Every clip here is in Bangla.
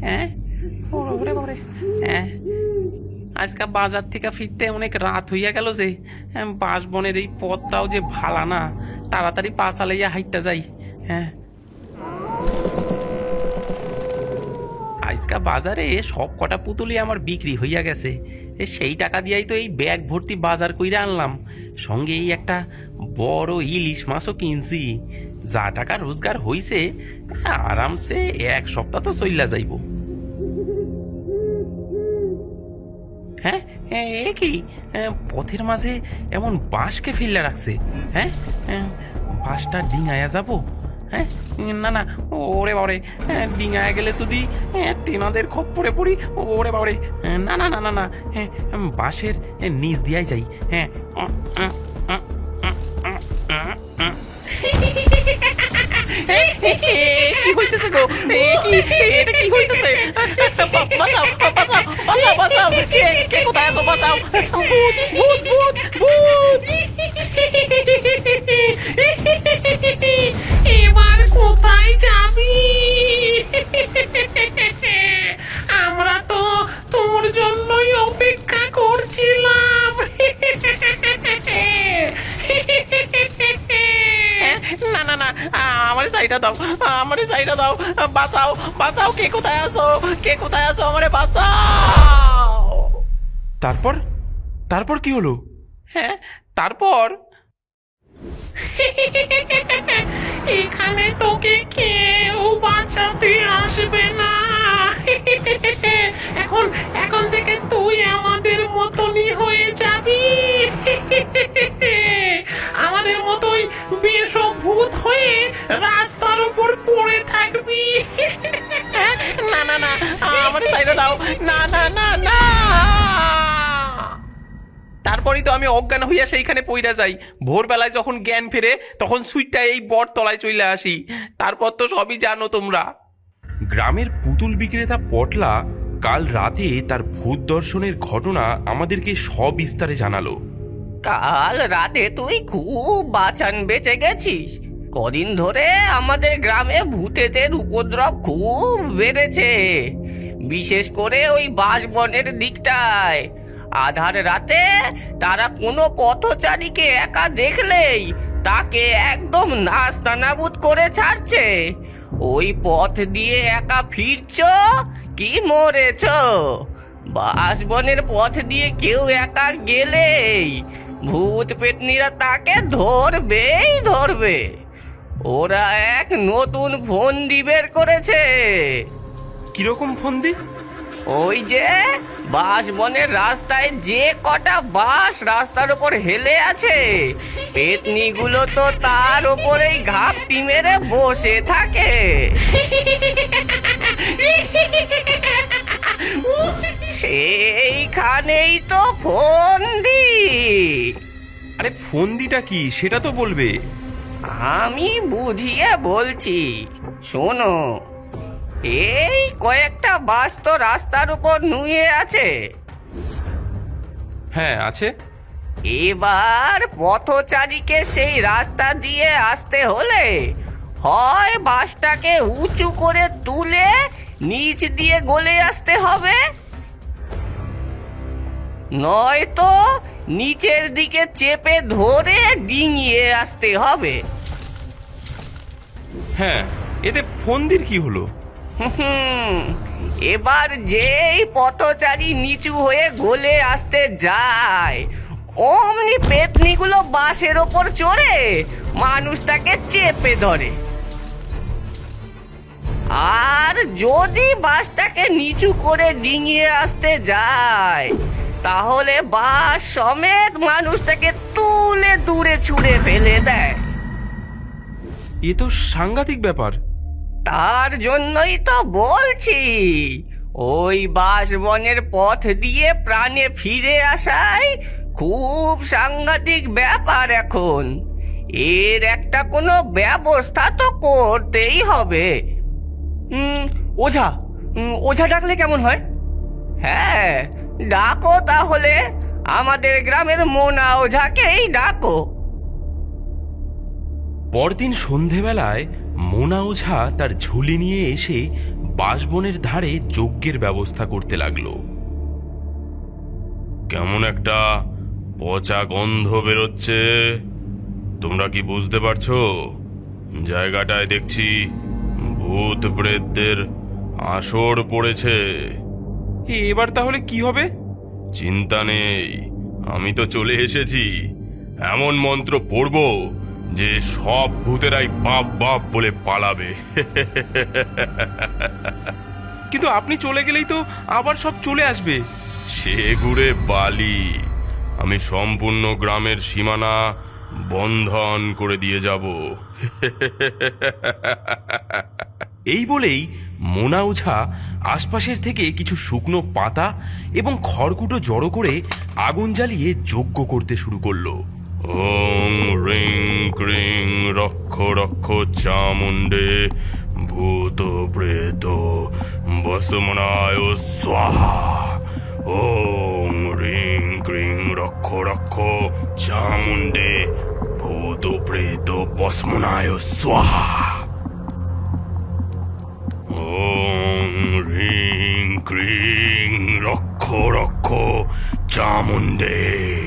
হ্যাঁ? হ্যাঁ। আজকে বাজার থেকে ফিরতে অনেক রাত হইয়া গেল যে হ্যাঁ, বাঁশবনের এই পথটাও যে ভালা না। তাড়াতাড়ি পা চালাইয়া হাইটটা যাই। হ্যাঁ। আজকা বাজারে সব কটা পুতুলি আমার বিক্রি হইয়া গেছে। সেই টাকা দিয়াই তো এই ব্যাগ ভর্তি বাজার কইরা আনলাম। সঙ্গে এই একটা বড় ইলিশ মাছও কিনছি। যা টাকা রোজগার হইছে আরামসে এক সপ্তাহ তো চইলা যাইব। হ্যাঁ এ এ কি? পথের মাঝে এমন বাঁশকে ফেললে রাখছে। হ্যাঁ এ, বাঁশটা ডিঙায়া যাব? হ্যাঁ না না ওরে বাবারে হ্যাঁ, ডিঙায়া গেলে যদি এ, তেনাদের খপ্পরে পড়ি ওরে বাবারে না না না না না হ্যাঁ বাঁশের নিচ দিয়াই যাই। হ্যাঁ কি হইতেছে গো এটা কি হইতেছে বাঁচাও বাঁচাও বাঁচাও বাঁচাও কে কে কোথায় আছো বাঁচাও ভূত ভূত ভূত ভূত এবার কোথায় যাবি আমরা তো তোর জন্যই অপেক্ষা করছিলাম না না না আমার সাইডা দাও আমার সাইডা দাও বাঁচাও বাঁচাও কে কোথায় আছো? কে কোথায় আছো? আমারে বাঁচাও! তারপর? তারপর কি হলো? হ্যাঁ তারপর? এখানে তোকে কেউ বাঁচাতে আসবে না। এখন এখন থেকে তুই আমাদের মতনই তো আমি অজ্ঞান হইয়া সেইখানে পইরা যাই। ভোরবেলায় যখন জ্ঞান ফেরে তখন সুইটটা এই বট তলায় চলে আসি। তারপর তো সবই জানো তোমরা। গ্রামের পুতুল বিক্রেতা পটলা কাল রাতে তার ভূত দর্শনের ঘটনা আমাদেরকে সবিস্তারে জানালো। কাল রাতে তুই খুব বাঁচান বেঁচে গেছিস। কদিন ধরে আমাদের গ্রামে ভূতেদের উপদ্রব খুব বেড়েছে। বিশেষ করে ওই বাঁশবনের দিকটায়। আধার রাতে তারা কোনো পথচারীকে একা দেখলেই তাকে একদম নাস্তানাবুদ করে ছাড়ছে। ওই পথ দিয়ে একা ফিরছ কি মরেছ? বাসবনের পথ দিয়ে কেউ একা গেলেই ভূত পেতনিরা তাকে ধরবেই ধরবে। ওরা এক নতুন ফন্দি বের করেছে। কীরকম ফন্দি? ওই যে বাঁশবনের রাস্তায় যে কটা বাঁশ রাস্তার উপর হেলে আছে পেতনিগুলো তো তার উপরেই ঘাপটি মেরে বসে থাকে। সেইখানেই তো ফন্দি। আরে ফন্দিটা কি? সেটা তো বলবে। আমি বুঝিয়ে বলছি শোনো। এই কয়েকটা বাস তো রাস্তার উপর নুয়ে আছে। হ্যাঁ আছে। এবার পথচারীকে সেই রাস্তা দিয়ে আসতে হলে হয় বাসটাকে উঁচু করে তুলে নিচ দিয়ে গলে আসতে হবে। নয়তো নিচের দিকে চেপে ধরে ডিঙিয়ে আসতে হবে। হ্যাঁ এতে ফন্দির কি হলো? এবার যেই পথচারী নিচু হয়ে গলে আসতে যায়, অমনি পেতনিগুলো বাসের ওপর চড়ে মানুষটাকে চেপে ধরে। আর যদি বাসটাকে নিচু করে ডিঙিয়ে আসতে যায়, তাহলে বাস সমেত মানুষটাকে তুলে দূরে ছুঁড়ে ফেলে দেয়। এ তো সাংঘাতিক ব্যাপার। তার জন্যই তো বলছি ওই বাসবনের পথ দিয়ে প্রাণে ফিরে আসাই খুব সাংঘাতিক ব্যাপার এখন। এর একটা কোনো ব্যবস্থা তো করতেই হবে। হুম ওঝা ওঝা ডাকলে কেমন হয়? হ্যাঁ ডাকো তাহলে আমাদের গ্রামের মোনা ওঝাকেই ডাকো। পরদিন সন্ধেবেলায় মোনা ওঝা তার ঝুলি নিয়ে এসে বাঁশবনের ধারে যজ্ঞের ব্যবস্থা করতে লাগল। কেমন একটা পচা গন্ধ বেরোচ্ছে। তোমরা কি বুঝতে পারছ? জায়গাটায় দেখছি ভূত প্রেতদের আসর পড়েছে। এবার তাহলে কি হবে? চিন্তা নেই আমি তো চলে এসেছি। এমন মন্ত্র পড়ব যে সব ভূতেরাই বাপ বাপ বলে পালাবে। কিন্তু আপনি চলে গেলেই তো আবার সব চলে আসবে। সে ঘুরে বালি আমি সম্পূর্ণ গ্রামের সীমানা বন্ধন করে দিয়ে যাব। এই বলেই মোনা ওঝা আশপাশের থেকে কিছু শুকনো পাতা এবং খড়কুটো জড়ো করে আগুন জ্বালিয়ে যজ্ঞ করতে শুরু করল। ওং রিং ক্রিং রক্ষ রক্ষ চামুণ্ডে ভূত প্রেত বসমনায় স্বাহা। ওং রিং ক্রিং রক্ষ রক্ষ চামুণ্ডে ভূত প্রেত বসমনায় স্বাহা। ওং রিং ক্রিং রক্ষ রক্ষ চামুণ্ডে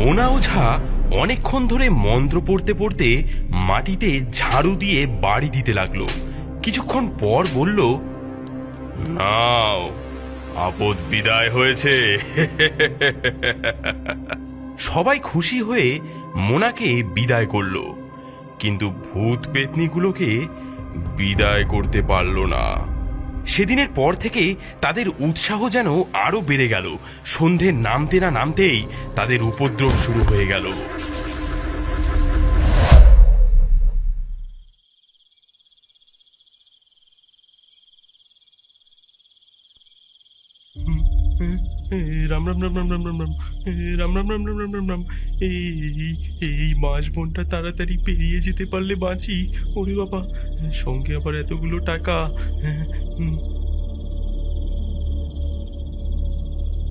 মোনা ওঝা অনেকক্ষণ ধরে মন্ত্র পড়তে পড়তে মাটিতে ঝাড়ু দিয়ে বাড়ি দিতে লাগল। কিছুক্ষণ পর বলল, নাও, আপদ বিদায় হয়েছে। সবাই খুশি হয়ে মোনাকে বিদায় করল। কিন্তু ভূত পেতনিগুলোকে বিদায় করতে পারল না। সেদিনের পর থেকে তাদের উৎসাহ যেন আরও বেড়ে গেল। সন্ধে নামতে না নামতেই তাদের উপদ্রব শুরু হয়ে গেল। রাম রাম রাম রাম রাম রাম রাম রাম রাম রাম রাম রাম রাম রাম এই এই মাস বোনটা তাড়াতাড়ি পেরিয়ে যেতে পারলে বাঁচি ওরে বাবা সঙ্গে আবার এতগুলো টাকা।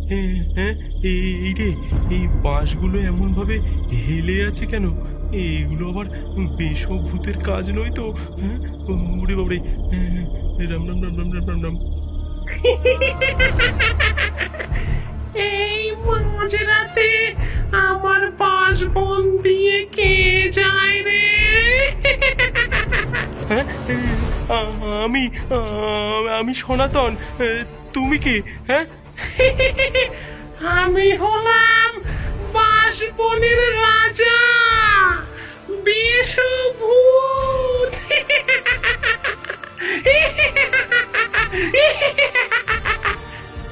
হ্যাঁ হ্যাঁ এই রে এই বাঁশগুলো এমনভাবে হেলে আছে কেন এগুলো আবার বেশব ভূতের কাজ নয় তো হ্যাঁ ওরে বাবরে হ্যাঁ, রাম রাম রাম রাম রাম রাম রাম এই মাঝরাতে আমার বাসবন দিয়ে কে যায় রে? হ্যাঁ? আমি আমি সনাতন, তুমি কে? হ্যাঁ? আমি হলাম বাসবনের রাজা বিষভূত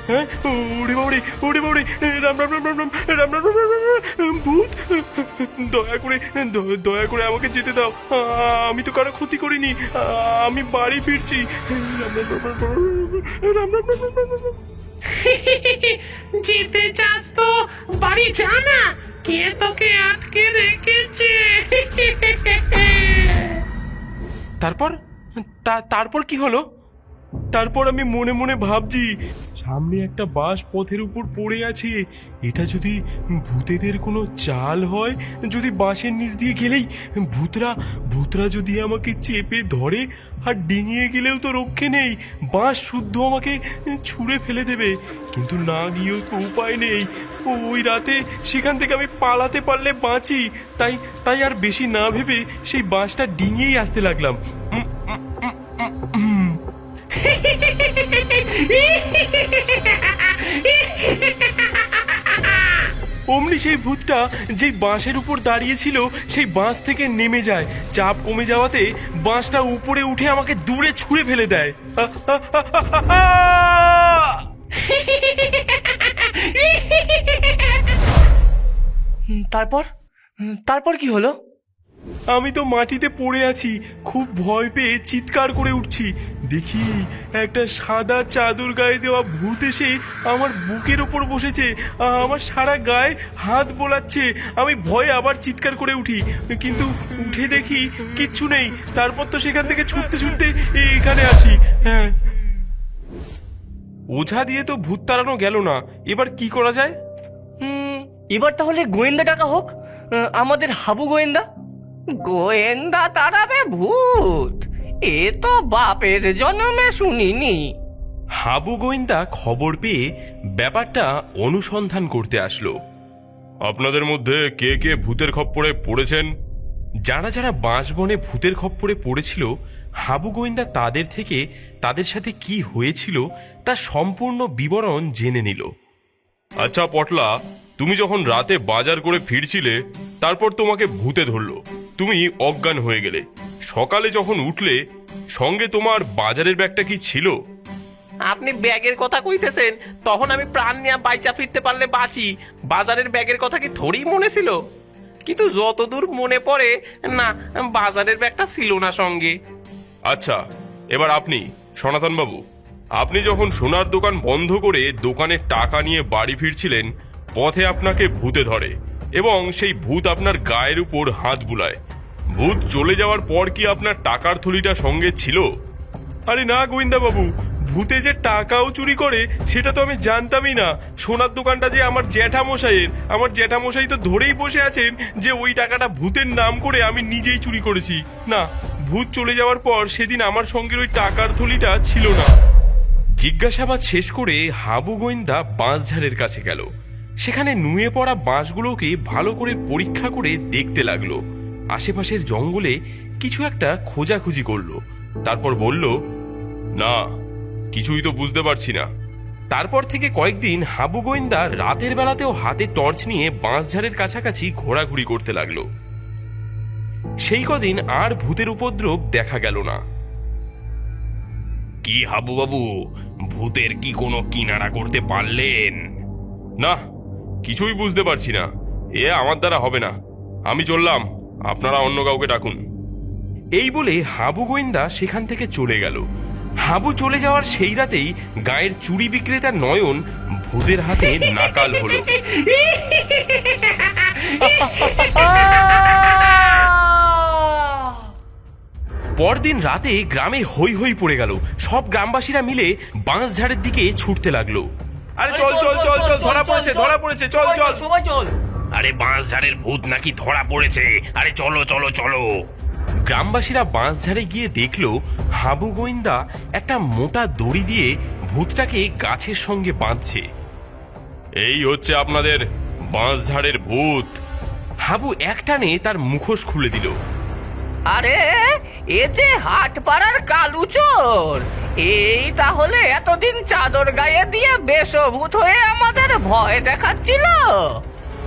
হ্যাঁ ওরে বাবরে ওরে বাবরে রাম রাম রাম রাম রাম রাম রাম রাম রাম রাম ভূত দয়া করে দয়া করে আমাকে যেতে দাও আমি তো কারও ক্ষতি করিনি আমি বাড়ি ফিরছি রাম রাম রাম রাম রাম রাম রাম রাম যেতে চাস তো বাড়ি যা না কে তোকে আটকে রেখেছে তারপর তারপর কি হলো তারপর আমি মনে মনে ভাবছি, সামনে একটা বাস পথের উপর পড়ে আছে। এটা যদি ভূতেদের কোনো চাল হয়, যদি বাঁশের নিচ দিয়ে গেলেই ভূতরা ভূতরা যদি আমাকে চেপে ধরে, আর ডিঙিয়ে গেলেও তো রক্ষে নেই, বাঁশ শুদ্ধ আমাকে ছুঁড়ে ফেলে দেবে। কিন্তু না গিয়েও তো উপায় নেই। ওই রাতে সেখান থেকে আমি পালাতে পারলে বাঁচি। তাই তাই আর বেশি না ভেবে সেই বাঁশটা ডিঙিয়েই আসতে লাগলাম। অমনি সেই ভূতটা যেই বাঁশের উপর দাঁড়িয়েছিল, সেই বাঁশ থেকে নেমে যায়। চাপ কমে যাওয়াতে বাঁশটা উপরে উঠে আমাকে দূরে ছুঁড়ে ফেলে দেয়। তারপর? তারপর কি হলো? আমি তো মাটিতে পড়ে আছি, খুব ভয় পেয়ে চিৎকার করে উঠছি। দেখি একটা সাদা চাদর গায়ে দেওয়া ভূত এসে আমার বুকের ওপর বসেছে আমার সারা গায়ে হাত বোলাচ্ছে। আমি ভয়ে আবার চিৎকার করে উঠি, কিন্তু উঠে দেখি কিচ্ছু নেই। তারপর তো সেখান থেকে ছুটতে ছুটতে এখানে আসি হ্যাঁ। ওঝা দিয়ে তো ভূত তাড়ানো গেল না, এবার কি করা যায়? এবার তাহলে গোয়েন্দা টাকা হোক আমাদের হাবু গোয়েন্দা। গোয়েন্দা তাড়াবে ভূত। এ তো বাপের জন্মে শুনিনি। হাবু গোয়েন্দা খবর পেয়ে ব্যাপারটা অনুসন্ধান করতে আসলো। আপনাদের মধ্যে কে কে ভূতের খপ্পরে পড়েছেন? যারা যারা বাঁশবনে ভূতের খপ্পরে পড়েছিল, হাবু গোয়েন্দা তাদের থেকে তাদের সাথে কি হয়েছিল তা সম্পূর্ণ বিবরণ জেনে নিল। আচ্ছা পটলা, তুমি যখন রাতে বাজার করে ফিরছিলে, তারপর তোমাকে ভূতে ধরলো। তুমি অজ্ঞান হয়ে গেলে। সকালে যখন উঠলে সঙ্গে তোমার বাজারের ব্যাগটা কি ছিল? আপনি ব্যাগের কথা কইতেছেন তখন আমি প্রাণ নিয়ে বাইচা ফিরতে পারলে বাঁচি। বাজারের ব্যাগের কথা কি থোড়ি মনে ছিল? কিন্তু যতদূর মনে পড়ে না বাজারের ব্যাগটা ছিল না সঙ্গে। আচ্ছা এবার আপনি সনাতন বাবু আপনি যখন সোনার দোকান বন্ধ করে দোকানের টাকা নিয়ে বাড়ি ফিরছিলেন পথে আপনাকে ভূতে ধরে। এবং সেই ভূত আপনার গায়ের উপর হাত বুলায়। ভূত চলে যাওয়ার পর কি আপনার টাকার থলিটা সঙ্গে ছিল? আরে না গোবিন্দা বাবু, ভূতে যে টাকাও চুরি করে, সেটা তো আমি জানতামই না। সোনার দোকানটা যে আমার জ্যাঠামশাইয়ের, আমার জ্যাঠামশাই তো ধরেই বসে আছেন যে ওই টাকাটা ভূতের নাম করে আমি নিজেই চুরি করেছি। না, ভূত চলে যাওয়ার পর সেদিন আমার সঙ্গে ওই টাকার থলিটা ছিল না। জিজ্ঞাসাবাদ শেষ করে হাবু গোয়েন্দা বাঁশঝাড়ের কাছে গেল। সেখানে নুয়ে পড়া বাঁশগুলোকে ভালো করে পরীক্ষা করে দেখতে লাগল। আশেপাশের জঙ্গলে কিছু একটা খোঁজাখুঁজি করল। তারপর বলল না কিছুই তো বুঝতে পারছি না। তারপর থেকে কয়েকদিন হাবু গোয়েন্দা রাতের বেলাতেও হাতে টর্চ নিয়ে বাঁশঝাড়ের কাছাকাছি ঘোরাঘুরি করতে লাগল। সেই কদিন আর ভূতের উপদ্রব দেখা গেল না। কি হাবু বাবু ভূতের কি কোনো কিনারা করতে পারলেন? না কিছুই বুঝতে পারছি না। এ আমার দ্বারা হবে না। আমি চললাম। আপনারা অন্য কাউকে ডাকুন। এই বলে হাবু গোয়েন্দা সেখান থেকে চলে গেল। হাবু চলে যাওয়ার সেই রাতেই গায়ের চুড়ি বিক্রেতার নয়ন ভূতের হাতে নাকাল হলো। পরদিন রাতে গ্রামে হই হই পড়ে গেল। সব গ্রামবাসীরা মিলে বাঁশঝাড়ের দিকে ছুটতে লাগল। আরে চল চল চল চল ধরা পড়েছে ধরা পড়েছে চল চল সবাই চল আরে বাঁশঝাড়ের ভূত নাকি ধরা পড়েছে? আরে চলো চলো চলো। গ্রামবাসীরা বাঁশঝাড়ে গিয়ে দেখল হাবু গোয়েন্দা একটা মোটা দড়ি দিয়ে ভূতটাকে গাছের সঙ্গে বাঁধছে। এই হচ্ছে আপনাদের বাঁশঝাড়ের ভূত। হাবু একটানে তার মুখোশ খুলে দিল। আরে এ যে হাট পাড়ার কালু চোর এই তাহলে এতদিন চাদর গায়ে দিয়ে বেশভূত হয়ে আমাদের ভয় দেখাচ্ছিল?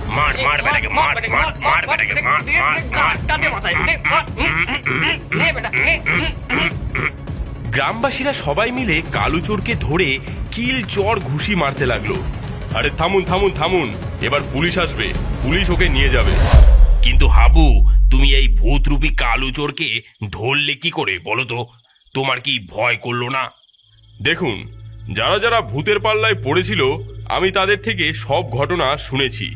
মার মার বেটাকে মার মার মার বেটাকে মার মার গাঁটটা দে মাথায়, দে, মার, উম, উম, উম, নে বেটা, নে, উম, উম। গ্রামবাসীরা সবাই মিলে কালুচোরকে ধরে কিল চর ঘুষি মারতে লাগল। আরে থামুন থামুন থামুন এবার পুলিশ আসবে। পুলিশ ওকে নিয়ে যাবে। কিন্তু হাবু তুমি এই ভূতরূপী কালু চোরকে ধরলে কি করে? বলো তো। তোমার কি ভয় করল না? দেখুন, যারা যারা ভূতের পাল্লায় পড়েছিল, আমি তাদের থেকে সব ঘটনা শুনেছি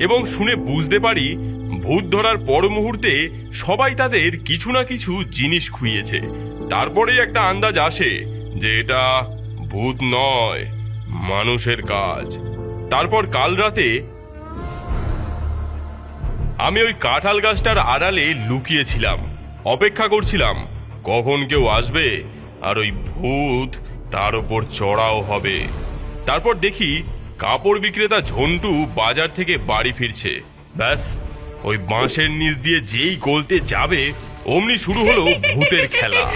এবং শুনে বুঝতে পারি ভূত ধরার পর মুহূর্তে সবাই তাদের কিছু না কিছু জিনিস খুইয়েছে তারপরেই একটা আন্দাজ আসে যে এটা ভূত নয়, মানুষের কাজ। তারপর কাল রাতে আমি ওই কাঁঠাল গাছটার আড়ালে লুকিয়েছিলাম, অপেক্ষা করছিলাম। কখন কেউ আসবে? আর ওই ভূত তার ওপর চড়াও হবে। তারপর দেখি কাপড় বিক্রেতা ঝন্টু বাজার থেকে বাড়ি ফিরছে। ব্যাস, ওই বাঁশের নিচ দিয়ে যেই গলতে যাবে, অমনি শুরু হলো ভূতের খেলা।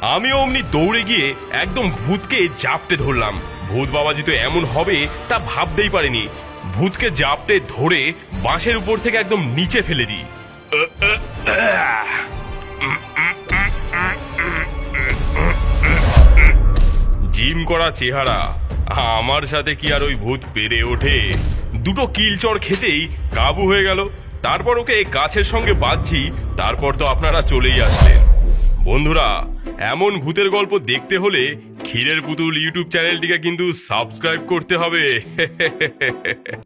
আমি অমনি দৌড়ে গিয়ে একদম ভূতকে জাপটে ধরলাম। ভূত বাবাজি তো এমন হবে তা ভাবতেই পারিনি। ভূতকে জাপটে ধরে বাঁশের উপর থেকে একদম নিচে ফেলে দিই। জিম করা চেহারা, আমার সাথে কি আর ওই ভূত পেরে ওঠে? দুটো কিলচর খেতেই কাবু হয়ে গেল। তারপর ওকে গাছের সঙ্গে বাঁধছি, তারপর তো আপনারা চলেই আসলেন। বন্ধুরা, এমন ভূতের গল্প দেখতে হলে ক্ষীরের পুতুল ইউটিউব চ্যানেলটিকে কিন্তু সাবস্ক্রাইব করতে হবে।